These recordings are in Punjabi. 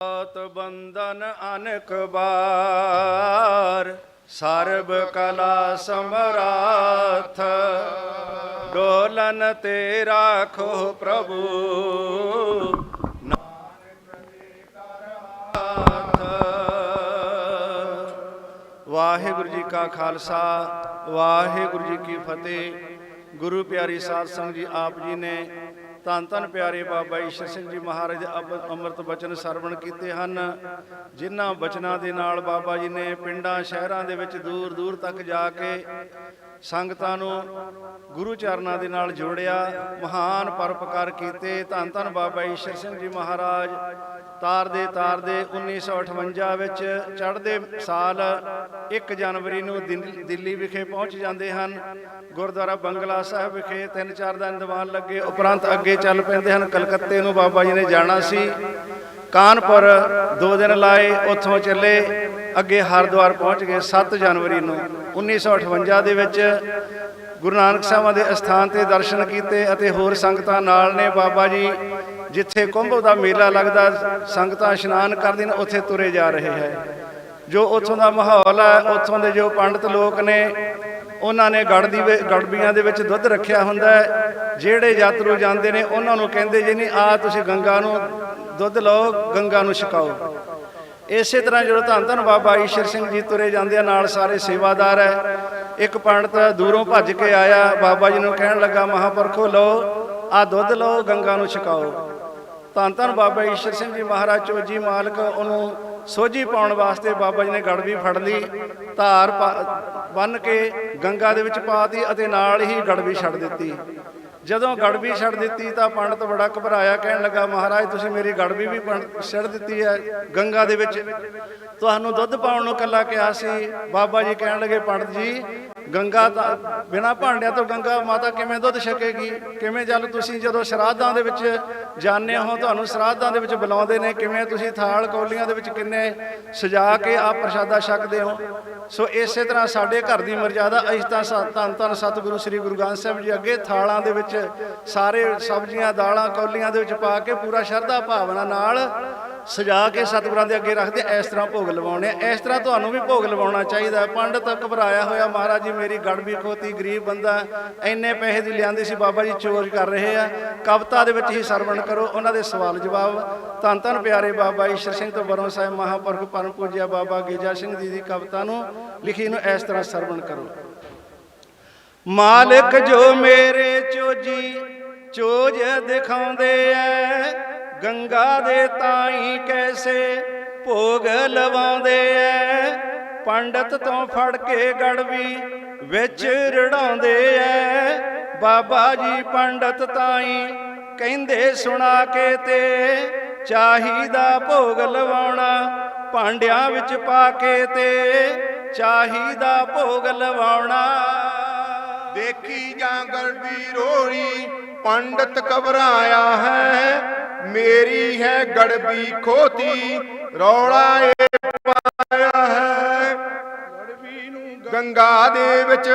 ਸਤ ਬੰਦਨ ਅਨਕ ਬਾਰ ਸਰਬ ਕਲਾ ਸਮਰਾਥ। ਡੋਲਨ ਤੇ ਰਾਖੋ ਪ੍ਰਭੂ ਵਾਹਿਗੁਰੂ ਜੀ ਕਾ ਖਾਲਸਾ, ਵਾਹਿਗੁਰੂ ਜੀ ਕੀ ਫਤਿਹ। ਗੁਰੂ ਪਿਆਰੀ ਸਾਧ ਸੰਗਤ ਜੀ, ਆਪ ਜੀ ਨੇ ਧੰਨ ਧੰਨ ਪਿਆਰੇ ਬਾਬਾ ਈਸ਼ਰ ਸਿੰਘ ਜੀ ਮਹਾਰਾਜ ਦੇ ਅਬ- ਅੰਮ੍ਰਿਤ ਬਚਨ ਸਰਵਣ ਕੀਤੇ ਹਨ। ਜਿਨ੍ਹਾਂ ਬਚਨਾਂ ਦੇ ਨਾਲ ਬਾਬਾ ਜੀ ਨੇ ਪਿੰਡਾਂ, ਸ਼ਹਿਰਾਂ ਦੇ ਵਿੱਚ ਦੂਰ ਦੂਰ ਤੱਕ ਜਾ ਕੇ ਸੰਗਤਾਂ ਨੂੰ ਗੁਰੂ ਚਰਨਾਂ ਦੇ ਨਾਲ ਜੋੜਿਆ, ਮਹਾਨ ਪਰਪਕਾਰ ਕੀਤੇ। ਧੰਨ ਧੰਨ ਬਾਬਾ ਈਸ਼ਰ ਸਿੰਘ ਜੀ ਮਹਾਰਾਜ ਤਾਰਦੇ ਤਾਰਦੇ 1958 ਵਿੱਚ ਚੜ੍ਹਦੇ ਸਾਲ 1 ਜਨਵਰੀ ਨੂੰ ਦਿਲ- ਦਿੱਲੀ ਵਿਖੇ ਪਹੁੰਚ ਜਾਂਦੇ ਹਨ। ਗੁਰਦੁਆਰਾ ਬੰਗਲਾ ਸਾਹਿਬ ਵਿਖੇ ਤਿੰਨ ਚਾਰ ਦਿਨ ਦੀਵਾਨ ਲੱਗੇ, ਉਪਰੰਤ ਅੱਗੇ ਚੱਲ ਪੈਂਦੇ ਹਨ। ਕਲਕੱਤੇ ਨੂੰ ਬਾਬਾ ਜੀ ਨੇ ਜਾਣਾ ਸੀ। ਕਾਨਪੁਰ ਦੋ ਦਿਨ ਲਾਏ, ਉੱਥੋਂ ਚੱਲੇ। ਅੱਗੇ ਹਰਿਦੁਆਰ ਪਹੁੰਚ ਗਏ 7 ਜਨਵਰੀ ਨੂੰ। 1958 ਦੇ ਵਿੱਚ ਗੁਰੂ ਨਾਨਕ ਸਾਹਿਬਾਂ ਦੇ ਅਸਥਾਨ ਤੇ ਦਰਸ਼ਨ ਕੀਤੇ ਅਤੇ ਹੋਰ ਸੰਗਤਾਂ ਨਾਲ ਨੇ। ਬਾਬਾ ਜੀ, ਜਿੱਥੇ ਕੁੰਭ ਦਾ ਮੇਲਾ ਲੱਗਦਾ, ਸੰਗਤਾਂ ਇਸ਼ਨਾਨ ਕਰਦੀਆਂ ਨੇ ਉੱਥੇ ਤੁਰੇ ਜਾ ਰਹੇ ਹੈ। ਜੋ ਉੱਥੋਂ ਦਾ ਮਾਹੌਲ ਹੈ, ਉੱਥੋਂ ਦੇ ਜੋ ਪੰਡਤ ਲੋਕ ਨੇ, ਉਹਨਾਂ ਨੇ ਗੜ ਦੀ ਵੇ- ਗੜਬੀਆਂ ਦੇ ਵਿੱਚ ਦੁੱਧ ਰੱਖਿਆ ਹੁੰਦਾ ਹੈ। ਜਿਹੜੇ ਯਾਤਰੂ ਜਾਂਦੇ ਨੇ, ਉਹਨਾਂ ਨੂੰ ਕਹਿੰਦੇ ਜੀ, ਨਹੀਂ ਆ ਤੁਸੀਂ ਗੰਗਾ ਨੂੰ ਦੁੱਧ ਲਓ, ਗੰਗਾ ਨੂੰ ਛਕਾਓ। ਇਸੇ ਤਰ੍ਹਾਂ ਜਦੋਂ ਧੰਨ ਧੰਨ ਬਾਬਾ ਈਸ਼ਰ ਸਿੰਘ ਜੀ ਤੁਰੇ ਜਾਂਦੇ ਆ, ਨਾਲ ਸਾਰੇ ਸੇਵਾਦਾਰ ਹੈ। ਇੱਕ ਪੰਡਤ ਦੂਰੋਂ ਭੱਜ ਕੇ ਆਇਆ, ਬਾਬਾ ਜੀ ਨੂੰ ਕਹਿਣ ਲੱਗਾ, ਮਹਾਪੁਰਖੋ ਲਓ ਆ ਦੁੱਧ ਲਓ, ਗੰਗਾ ਨੂੰ ਛਕਾਓ। ਧੰਨ ਧੰਨ ਬਾਬਾ ਈਸ਼ਰ ਸਿੰਘ ਜੀ ਮਹਾਰਾਜ ਚੋਜੀ ਮਾਲਕ, ਉਹਨੂੰ ਸੋਝੀ ਪਾਉਣ ਵਾਸਤੇ ਬਾਬਾ ਜੀ ਨੇ ਗੜਵੀ ਫੜ ਲਈ, ਧਾਰ ਬੰਨ ਕੇ ਗੰਗਾ ਦੇ ਵਿੱਚ ਪਾਤੀ ਅਤੇ ਨਾਲ ਹੀ ਗੜਵੀ ਛੱਡ ਦਿੱਤੀ। ਜਦੋਂ ਗੜਬੀ ਛੱਡ ਦਿੱਤੀ ਤਾਂ ਪੰਡਤ ਬੜਾ ਘਬਰਾਇਆ, ਕਹਿਣ ਲੱਗਾ, ਮਹਾਰਾਜ, ਤੁਸੀਂ ਮੇਰੀ ਗੜਬੀ ਵੀ ਪੰਡ- ਛੱਡ ਦਿੱਤੀ ਹੈ ਗੰਗਾ ਦੇ ਵਿੱਚ। ਤੁਹਾਨੂੰ ਦੁੱਧ ਪਾਉਣ ਨੂੰ ਕੱਲਾ ਕਿਹਾ ਸੀ। ਬਾਬਾ ਜੀ ਕਹਿਣ ਲੱਗੇ, ਪੰਡਤ ਜੀ, ਗੰਗਾ ਤਾਂ ਬਿਨਾ ਭਾਂਡਿਆਂ ਤੋਂ ਗੰਗਾ ਮਾਤਾ ਕਿਵੇਂ ਦੁੱਧ ਛਕੇਗੀ? ਕਿਵੇਂ ਜਲ ਤੁਸੀਂ ਜਦੋਂ ਸ਼ਰਾਧਾਂ ਦੇ ਵਿੱਚ ਜਾਂਦੇ ਹੋ, ਤੁਹਾਨੂੰ ਸ਼ਰਾਧਾਂ ਦੇ ਵਿੱਚ ਬੁਲਾਉਂਦੇ ਨੇ? ਕਿਵੇਂ ਤੁਸੀਂ ਥਾਲ ਕੌਲੀਆਂ ਦੇ ਵਿੱਚ ਕਿੰਨੇ ਸਜਾ ਕੇ ਆ ਪ੍ਰਸ਼ਾਦਾ ਛਕਦੇ ਹੋ? ਸੋ ਇਸੇ ਤਰ੍ਹਾਂ ਸਾਡੇ ਘਰ ਦੀ ਮਰਜ਼ਾਦਾ ਅਸੀਂ ਤਾਂ ਸ- ਧੰਨ ਧੰਨ ਸਤਿਗੁਰੂ ਸ੍ਰੀ ਗੁਰੂ ਗ੍ਰੰਥ ਸਾਹਿਬ ਜੀ ਅੱਗੇ ਥਾਲਾਂ ਦੇ ਵਿੱਚ ਸਾਰੇ ਸਬਜ਼ੀਆਂ, ਦਾਲਾਂ, ਕੌਲੀਆਂ ਦੇ ਵਿੱਚ ਪਾ ਕੇ ਪੂਰਾ ਸ਼ਰਧਾ ਭਾਵਨਾ ਨਾਲ ਸਜਾ ਕੇ ਸਤਿਗੁਰਾਂ ਦੇ ਅੱਗੇ ਰੱਖਦੇ ਇਸ ਤਰ੍ਹਾਂ ਭੋਗ ਲਵਾਉਣੇ ਆ। ਇਸ ਤਰ੍ਹਾਂ ਤੁਹਾਨੂੰ ਵੀ ਭੋਗ ਲਵਾਉਣਾ ਚਾਹੀਦਾ ਪੰਡਤ ਘਬਰਾਇਆ ਹੋਇਆ, ਮਹਾਰਾਜ ਜੀ, ਮੇਰੀ ਗੜ ਵੀ ਖੋਤੀ, ਗਰੀਬ ਬੰਦਾ ਇੰਨੇ ਪੈਸੇ ਦੀ ਲਿਆਂਦੀ ਸੀ, ਬਾਬਾ ਜੀ, ਚੋਰ ਕਰ ਰਹੇ ਆ। ਕਵਿਤਾ ਦੇ ਵਿੱਚ ਹੀ ਸਰਵਣ ਕਰੋ, ਉਹਨਾਂ ਦੇ ਸਵਾਲ ਜਵਾਬ। ਧੰਨ ਧੰਨ ਪਿਆਰੇ ਬਾਬਾ ਈਸ਼ਰ ਸਿੰਘ ਤੋਂ ਬਰੋਂ ਸਾਹਿਬ ਮਹਾਂਪੁਰਖ ਪਰਮ ਪੂਜਿਆ ਬਾਬਾ ਗੇਜਾ ਸਿੰਘ ਜੀ ਦੀ ਕਵਿਤਾ ਨੂੰ ਲਿਖੀ ਨੂੰ ਇਸ ਤਰ੍ਹਾਂ ਸਰਵਣ ਕਰੋ। ਮਾਲਕ ਜੋ ਮੇਰੇ ਚੋਜੀ, ਚੋਜ ਦਿਖਾਉਂਦੇ ਐ ਗੰਗਾ ਦੇ ਤਾਈ ਕੈਸੇ ਭੋਗ ਲਵਾਉਂਦੇ ਐ? ਪੰਡਤ ਤੋਂ ਫੜ ਕੇ ਗੜਵੀ ਵਿੱਚ ਰੜਾਉਂਦੇ ਐ। ਬਾਬਾ ਜੀ ਪੰਡਤ ਤਾਈ ਕਹਿੰਦੇ, ਸੁਣਾ ਕੇ ਤੇ ਚਾਹੀਦਾ ਭੋਗ ਲਵਾਉਣਾ, ਭਾਂਡਿਆਂ ਵਿੱਚ ਪਾ ਕੇ ਤੇ ਚਾਹੀਦਾ ਭੋਗ ਲਵਾਉਣਾ। ਦੇਖੀ ਜਾਂ ਗੜਬੀ ਰੋੜੀ ਪੰਡਤ ਘਬਰਾਇਆ ਹੈ, ਮੇਰੀ ਹੈ ਗੜਬੀ ਖੋਤੀ, ਰੌਲਾ ਇਹ ਪਾਇਆ ਹੈ। ਗੜਬੀ ਨੂੰ ਗੰਗਾ ਦੇ ਵਿੱਚ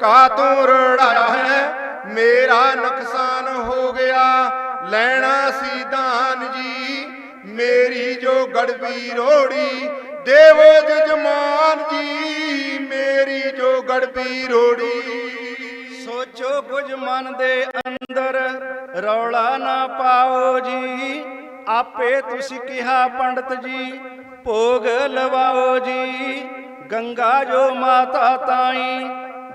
ਕਾਤੋਂ ਰੜਾਇਆ ਹੈ, ਮੇਰਾ ਨੁਕਸਾਨ ਹੋ ਗਿਆ, ਲੈਣਾ ਸੀ ਦਾਨ ਜੀ, ਮੇਰੀ ਜੋ ਗੜਬੀ ਰੋੜੀ, ਦੇਵੋ ਜਜਮਾਨ ਜੀ, ਮੇਰੀ ਜੋ ਗੜਬੀ ਰੋੜੀ। ਸੋਚੋ ਕੁਝ ਮਨ ਦੇ ਅੰਦਰ ਰੌਲਾ ਨਾ ਪਾਓ ਜੀ। ਆਪੇ ਤੁਸੀਂ ਕਿਹਾ, ਪੰਡਤ ਜੀ, ਭੋਗ ਲਵਾਓ ਜੀ। ਗੰਗਾ ਜੋ ਮਾਤਾ ਤਾਈ,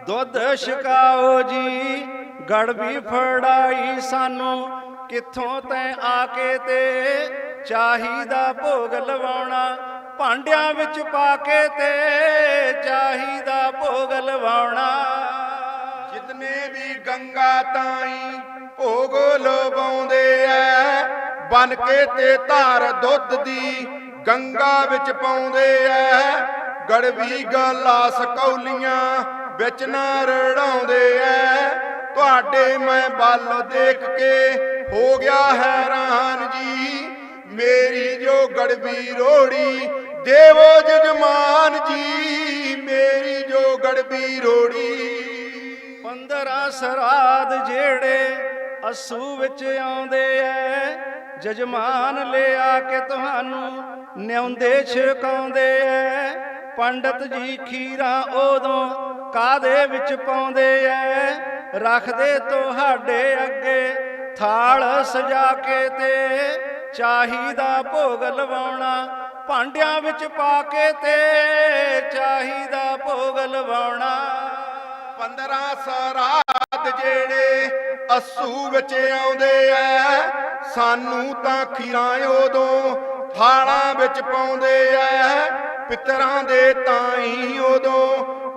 ਦੁੱਧ ਛਕਾਓ ਜੀ। ਗੜਬੀ ਫੜਾਈ ਸਾਨੂੰ, ਕਿੱਥੋਂ ਤੈ ਆ ਕੇ ਤੇ ਚਾਹੀਦਾ ਭੋਗ ਲਵਾਉਣਾ। ਭਾਂਡਿਆਂ ਵਿੱਚ ਪਾ ਕੇ ਤੇ ਚਾਹੀਦਾ ਭੋਗ ਲਵਾਉਣਾ। ਗੰਗਾ ਤਾਈ ਭੋਗ ਲਵਾਉਂਦੇ ਐ। ਬਨ ਕੇ ਤੇ ਧਾਰ ਦੁੱਧ ਦੀ ਗੰਗਾ ਵਿੱਚ ਪਾਉਂਦੇ ਐ। ਗੜਵੀ ਗਲਾਸ ਕੌਲੀਆਂ ਵਿੱਚ ਨਾ ਰੜਾਉਂਦੇ ਐ। ਤੁਹਾਡੇ ਮੈਂ ਬਲ ਦੇਖ ਕੇ ਹੋ ਗਿਆ ਹੈਰਾਨ ਜੀ। ਮੇਰੀ ਜੋ ਗੜਵੀ ਰੋੜੀ, ਦੇਵੋ ਜਜਮਾਨ ਜੀ। ਮੇਰੀ ਜੋ ਗੜਵੀ ਰੋੜੀ। ਪੰਦਰਾਂ ਸਰਾਧ ਜਿਹੜੇ ਅਸੂ ਵਿੱਚ ਆਉਂਦੇ ਐ, ਜਜਮਾਨ ਲਿਆ ਕੇ ਤੁਹਾਨੂੰ ਨਿਉਂਦੇ ਛਕਾਉਂਦੇ ਐ। ਪੰਡਤ ਜੀ ਖੀਰਾਂ ਉਦੋਂ ਕਾਦੇ ਵਿੱਚ ਪਾਉਂਦੇ ਐ? ਰੱਖਦੇ ਤੁਹਾਡੇ ਅੱਗੇ ਥਾਲ ਸਜਾ ਕੇ ਤੇ ਚਾਹੀਦਾ ਭੋਗ ਲਵਾਉਣਾ ਭਾਂਡਿਆਂ ਵਿੱਚ ਪਾ ਕੇ ਤੇ ਚਾਹੀਦਾ ਭੋਗ ਲਵਾਉਣਾ। 15 ਸਰਾਧ ਜਿਹੜੇ ਅਸੂ ਵਿੱਚ ਆਉਂਦੇ ਐ, ਸਾਨੂੰ ਤਾਂ ਖੀਰਾਂ ਉਦੋਂ ਥਾਲਾਂ ਵਿੱਚ ਪਾਉਂਦੇ ਐ, ਪਿਤਰਾਂ ਦੇ ਤਾਂ ਹੀ ਉਦੋਂ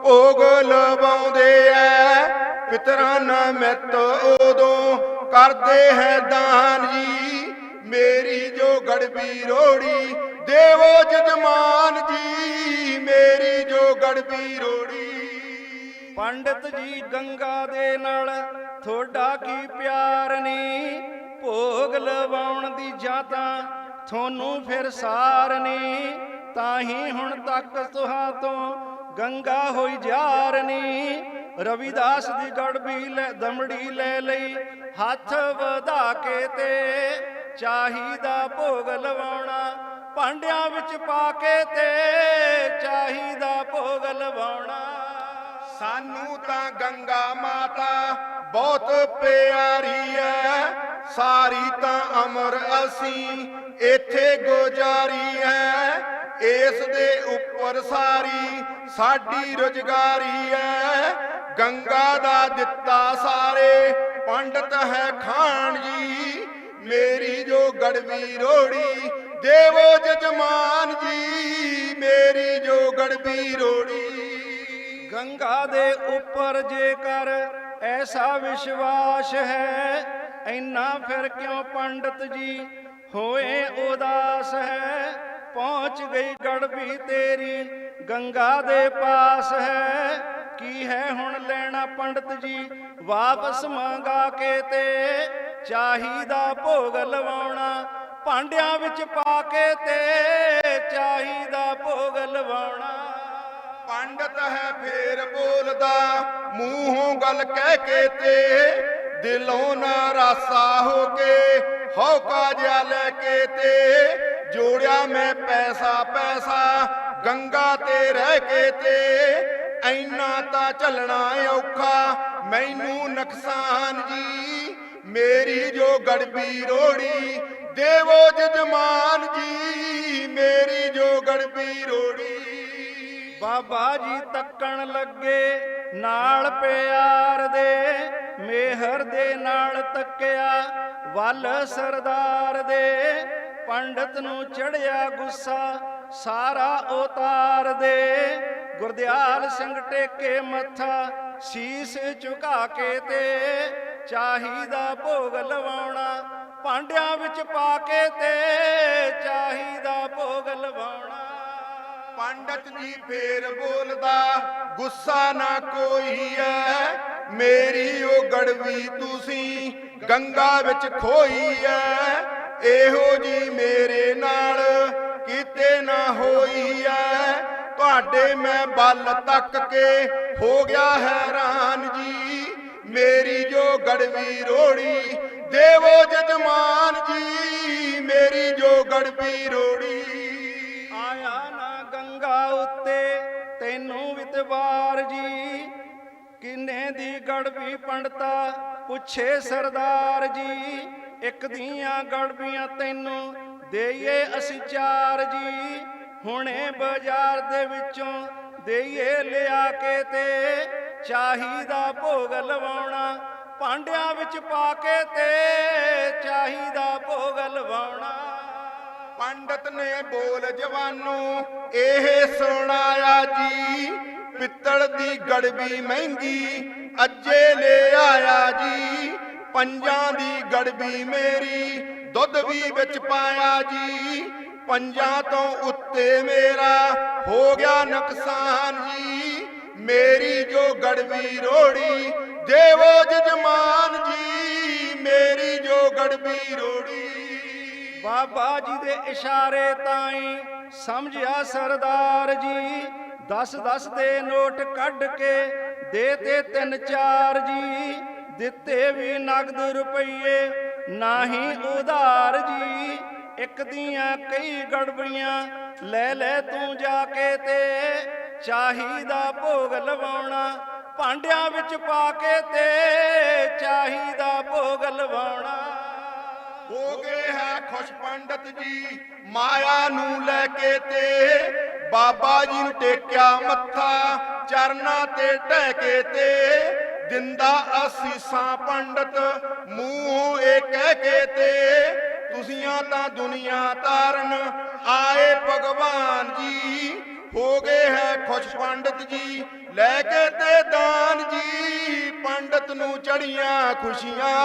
ਭੋਗ ਲਵਾਉਂਦੇ ਐ, ਪਿਤਰਾਂ ਨਾਲ ਮਿੱਤ ਉਦੋਂ ਕਰਦੇ ਹੈ ਦਾਨ ਜੀ, ਮੇਰੀ ਜੋ ਗੜਬੀ ਰੋੜੀ, ਦੇਵੋ ਜਜਮਾਨ ਜੀ, ਮੇਰੀ ਜੋ ਗੜਬੀ ਰੋੜੀ। ਪੰਡਤ ਜੀ ਗੰਗਾ ਦੇ ਨਾਲ ਤੁਹਾਡਾ ਕੀ ਪਿਆਰ ਨੀ? ਭੋਗ ਲਵਾਉਣ ਦੀ ਜਾਂ ਤੁਹਾਨੂੰ ਫਿਰ ਸਾਰ ਨੀ। ਤਾਂ ਹੀ ਹੁਣ ਤੱਕ ਤੁਹਾਂ ਤੋਂ ਗੰਗਾ ਹੋਈ ਜਾਰਨੀ ਰਵਿਦਾਸ ਦੀ ਗੜਬੀ ਲੈ, ਦਮੜੀ ਲੈ ਲਈ, ਹੱਥ ਵਧਾ ਕੇ ਤੇ ਚਾਹੀਦਾ ਭੋਗ ਲਵਾਉਣਾ। ਭਾਂਡਿਆਂ ਵਿੱਚ ਪਾ ਕੇ ਤੇ ਚਾਹੀਦਾ ਭੋਗ ਲਵਾਉਣਾ। ਸਾਨੂੰ ਤਾਂ ਗੰਗਾ ਮਾਤਾ ਬਹੁਤ ਪਿਆਰੀ ਐ। ਸਾਰੀ ਤਾਂ ਅਮਰ ਅਸੀਂ ਇੱਥੇ ਗੁਜ਼ਾਰੀ ਐ। ਇਸ ਦੇ ਉੱਪਰ ਸਾਰੀ ਸਾਡੀ ਰੁਜ਼ਗਾਰੀ ਐ। ਗੰਗਾ ਦਾ ਦਿੱਤਾ ਸਾਰੇ, ਪੰਡਤ ਹੈ ਖਾਨ ਜੀ। ਮੇਰੀ ਜੋ ਗੜਵੀ ਰੋੜੀ, ਦੇਵੋ ਜਜਮਾਨ ਜੀ। ਮੇਰੀ ਜੋ ਗੜਵੀ ਰੋੜੀ। ਗੰਗਾ ਦੇ ਉੱਪਰ ਜੇਕਰ ਐਸਾ ਵਿਸ਼ਵਾਸ ਹੈ, ਇੰਨਾ ਫਿਰ ਕਿਉਂ ਪੰਡਤ ਜੀ ਹੋਏ ਉਦਾਸ ਹੈ? ਪਹੁੰਚ ਗਈ ਗੜਬੀ ਤੇਰੀ, ਗੰਗਾ ਦੇ ਪਾਸ ਹੈ। ਕੀ ਹੈ ਹੁਣ ਲੈਣਾ ਪੰਡਤ ਜੀ? ਵਾਪਸ ਮੰਗਾ ਕੇ ਤੇ ਚਾਹੀਦਾ ਭੋਗ ਲਵਾਉਣਾ, ਭਾਂਡਿਆਂ ਵਿੱਚ ਪਾ ਕੇ ਤੇ ਚਾਹੀਦਾ ਭੋਗ ਲਵਾਉਣਾ। ਹੈ ਫੇਰ ਬੋਲਦਾ, ਮੂੰਹੋਂ ਗੱਲ ਕਹਿ ਕੇ ਤੇ ਦਿਲੋਂ ਨਾਰਾਸਾ ਹੋ ਕੇ ਹੌਕਾ ਜਿਹਾ ਲੈ ਕੇ ਤੇ ਜੋੜਿਆ ਮੈਂ ਪੈਸਾ ਪੈਸਾ ਗੰਗਾ ਤੇ ਰਹਿ ਕੇ ਤੇ। ਐਨਾ ਤਾਂ ਚੱਲਣਾ ਔਖਾ, ਮੈਨੂੰ ਨੁਕਸਾਨ ਜੀ, ਮੇਰੀ ਜੋ ਗੜਬੀ ਰੋੜੀ, ਦੇਵੋ ਜਜਮਾਨ ਜੀ, ਮੇਰੀ ਜੋ ਗੜਬੀ ਰੋੜੀ। ਬਾਬਾ ਜੀ ਤੱਕਣ ਲੱਗੇ, ਨਾਲ ਪਿਆਰ ਦੇ, ਮਿਹਰ ਦੇ ਨਾਲ ਤੱਕਿਆ, ਵੱਲ ਸਰਦਾਰ ਦੇ, ਪੰਡਤ ਨੂੰ ਚੜਿਆ ਗੁੱਸਾ, ਸਾਰਾ ਉਤਾਰ ਦੇ। ਗੁਰਦਿਆਲ ਸਿੰਘ ਟੇਕੇ ਮੱਥਾ, ਸੀਸ ਝੁਕਾ ਕੇ ਤੇ, ਚਾਹੀਦਾ ਭੋਗ ਲਵਾਉਣਾ, ਭਾਂਡਿਆਂ ਵਿੱਚ ਪਾ ਕੇ ਤੇ, ਚਾਹੀਦਾ ਭੋਗ ਲਵਾਉਣਾ। ਪੰਡਤ ਜੀ ਫੇਰ ਬੋਲਦਾ, ਗੁੱਸਾ ਨਾ ਕੋਈ ਐ ਮੇਰੀ ਉਹ ਗੜਵੀ ਤੁਸੀਂ ਗੰਗਾ ਵਿੱਚ ਖੋਈ ਐ ਇਹੋ ਜੀ ਮੇਰੇ ਨਾਲ ਕਿਤੇ ਨਾ ਹੋਈ ਐ ਤੁਹਾਡੇ ਮੈਂ ਬਲ ਤੱਕ ਕੇ ਹੋ ਗਿਆ ਹੈਰਾਨ ਜੀ, ਮੇਰੀ ਜੋ ਗੜਵੀ ਰੋੜੀ, ਦੇਵੋ ਜਜਮਾਨ ਜੀ, ਮੇਰੀ ਜੋ ਗੜਵੀ ਰੋੜੀ ਤੈਨੂੰ ਜੀ, ਕਿੰਨੇ ਦੀ ਗੜਬੀ ਪੰਡਤਾ, ਪੁੱਛੇ ਸਰਦਾਰ ਜੀ, ਇੱਕ ਦੀਆਂ ਗੜਬੀਆਂ ਤੈਨੂੰ ਦੇਈਏ ਅਸੀਂ ਚਾਰ ਜੀ, ਹੁਣੇ ਬਾਜ਼ਾਰ ਦੇ ਵਿੱਚੋਂ ਦੇਈਏ ਲਿਆ ਕੇ ਤੇ, ਚਾਹੀਦਾ ਭੋਗ ਲਵਾਉਣਾ ਭਾਂਡਿਆਂ ਵਿੱਚ ਪਾ ਕੇ ਤੇ, ਚਾਹੀਦਾ ਭੋਗ ਲਵਾਉਣਾ। ਪੰਡਤ ਨੇ ਬੋਲ ਜਵਾਨੋ, ਇਹ ਸੁਣਾਇਆ ਜੀ ਪਿੱਤਲ ਦੀ ਗੜਬੀ ਮਹਿੰਗੀ, ਅੱਜੇ ਲੈ ਆਇਆ ਜੀ। ਪੰਜਾਂ ਦੀ ਗੜਬੀ ਮੇਰੀ, ਦੁੱਧ ਵੀ ਵਿੱਚ ਪਾਇਆ ਜੀ। ਪੰਜਾਂ ਤੋਂ ਉੱਤੇ ਮੇਰਾ ਹੋ ਗਿਆ ਨੁਕਸਾਨ ਜੀ। ਮੇਰੀ ਜੋ ਗੜਬੀ ਰੋੜੀ, ਦੇਵੋ ਜਜਮਾਨ ਜੀ। ਮੇਰੀ ਜੋ ਗੜਬੀ ਰੋੜੀ। ਬਾਬਾ ਜੀ ਦੇ ਇਸ਼ਾਰੇ ਤਾਈਂ ਸਮਝਿਆ ਸਰਦਾਰ ਜੀ। 10 10 ਦੇ ਨੋਟ ਕੱਢ ਕੇ ਦੇ ਤੇ ਤਿੰਨ ਚਾਰ ਜੀ, ਦਿੱਤੇ ਵੀ ਨਗਦ ਰੁਪਈਏ, ਨਾਹੀ ਉਧਾਰ ਜੀ। ਇੱਕ ਦੀਆਂ ਕਈ ਗੜਬੜੀਆਂ ਲੈ ਲੈ ਤੂੰ ਜਾ ਕੇ ਤੇ ਚਾਹੀਦਾ ਭੋਗ ਲਵਾਉਣਾ, ਭਾਂਡਿਆਂ ਵਿੱਚ ਪਾ ਕੇ ਤੇ ਚਾਹੀਦਾ ਭੋਗ ਲਵਾਉਣਾ। ਹੋ ਗਏ ਹੈ ਖੁਸ਼ ਪੰਡਤ ਜੀ, ਮਾਇਆ ਨੂੰ ਲੈ ਕੇ ਤੇ ਬਾਬਾ ਜੀ ਨੂੰ ਟੇਕਿਆ ਮੱਥਾ, ਚਰਨਾਂ ਤੇ ਟਹਿ ਕੇ ਤੇ ਦਿੰਦਾ ਅਸੀਸਾਂ ਪੰਡਤ, ਮੂੰਹੋਂ ਇਹ ਕਹਿ ਕੇ ਤੇ, ਤੁਸੀਆਂ ਤਾਂ ਦੁਨੀਆ ਤਾਰਨ, ਆਏ ਭਗਵਾਨ ਜੀ, ਹੋ ਗਏ ਹੈ ਖੁਸ਼ ਪੰਡਤ ਜੀ, ਲੈ ਕੇ ਤੇ ਦਾਨ ਜੀ, ਪੰਡਤ ਨੂੰ ਚੜੀਆਂ ਖੁਸ਼ੀਆਂ।